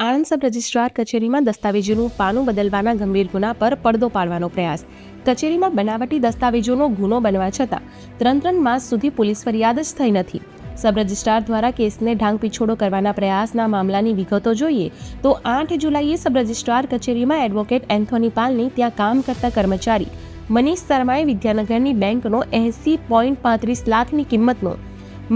આણંદ સબ registrar કચેરીમાં દસ્તાવેજોનું પાનું બદલવાના ગંભીર ગુના પર પડદો પાડવાનો પ્રયાસ. કચેરીમાં બનાવટી દસ્તાવેજોનો ગુનો બનવા છતાં ત્રણ ત્રણ માસ સુધી પોલીસ ફરિયાદ જ થઈ નથી. સબ રજિસ્ટ્રાર દ્વારા કેસને ઢાંગ પીછોડો કરવાના પ્રયાસના મામલાની વિગતો જોઈએ તો આઠ જુલાઈએ સબ રજિસ્ટ્રાર કચેરીમાં એડવોકેટ એન્થોની પાલની ત્યાં કામ કરતા કર્મચારી મનીષ શર્માએ વિદ્યાનગરની બેંકનો એંસી પોઈન્ટ પાંત્રીસ લાખની કિંમતનો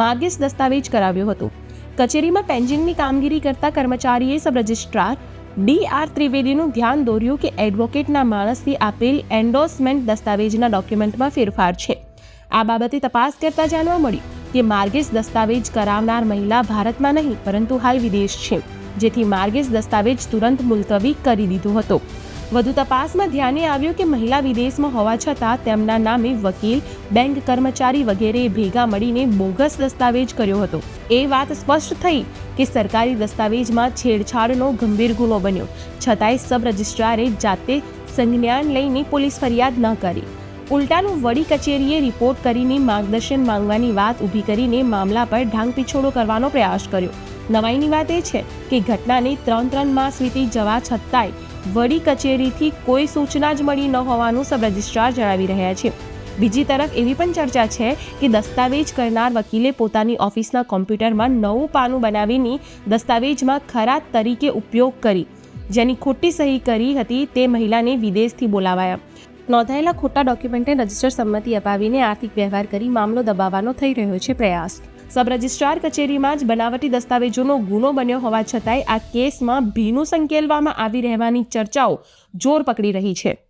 માર્ગેશ દસ્તાવેજ કરાવ્યો હતો. કચેરીમાં પેન્જિંગની કામગીરી કરતા કર્મચારીએ સબ રજિસ્ટ્રાર ડી આર ત્રિવેદીનું ધ્યાન દોર્યું કે એડવોકેટના માણસથી આપેલ એન્ડોર્સમેન્ટ દસ્તાવેજના ડોક્યુમેન્ટમાં ફેરફાર છે. આ બાબતે તપાસ કરતા જાણવા મળ્યું કે માર્ગેસ દસ્તાવેજ કરાવનાર મહિલા ભારતમાં નહીં, પરંતુ હાલ વિદેશ છે, જેથી માર્ગેસ દસ્તાવેજ તુરંત મુલતવી કરી દીધો હતો. વધુ તપાસમાં ધ્યાને આવ્યું કે મહિલા વિદેશમાં હોવા છતાં તેમના નામે વકીલ, બેંક કર્મચારી વગેરે ભેગા મળીને બોગસ દસ્તાવેજ કર્યો હતો. એ વાત સ્પષ્ટ થઈ કે સરકારી દસ્તાવેજમાં છેડછાડનો ગંભીર ગુનો બન્યો. છતાંય સબ રજિસ્ટ્રારે જાતે સંજ્ઞાન લઈને પોલીસ ફરિયાદ ન કરી. ઉલટાનું વડી કચેરીએ રિપોર્ટ કરીને માર્ગદર્શન માંગવાની વાત ઊભી કરીને મામલા પર ઢાંગપીછોડો કરવાનો પ્રયાસ કર્યો. નવાઈની વાત એ છે કે ઘટનાને ત્રણ ત્રણ માસ વીતી જવા છતાંય વડી કચેરીથી કોઈ સૂચના જ મળી ન હોવાનું સબ રજિસ્ટ્રાર જણાવી રહ્યા છે. બીજી તરફ એવી પણ ચર્ચા છે કે દસ્તાવેજ કરનાર વકીલે પોતાની ઓફિસના કોમ્પ્યુટરમાં નવું પાનું બનાવીને દસ્તાવેજમાં ખરા તરીકે ઉપયોગ કરી, જેની ખોટી સહી કરી હતી તે મહિલાને વિદેશથી બોલાવાયા. નોંધાયેલા ખોટા ડોક્યુમેન્ટને રજિસ્ટર સંમતિ અપાવીને આર્થિક વ્યવહાર કરી મામલો દબાવવાનો થઈ રહ્યો છે પ્રયાસ. સબ રજિસ્ટ્રાર કચેરીમાં જ બનાવટી દસ્તાવેજોનો ગુનો બન્યો હોવા છતાંય આ કેસમાં ભીનું સંકેલવામાં આવી રહેવાની ચર્ચાઓ જોર પકડી રહી છે.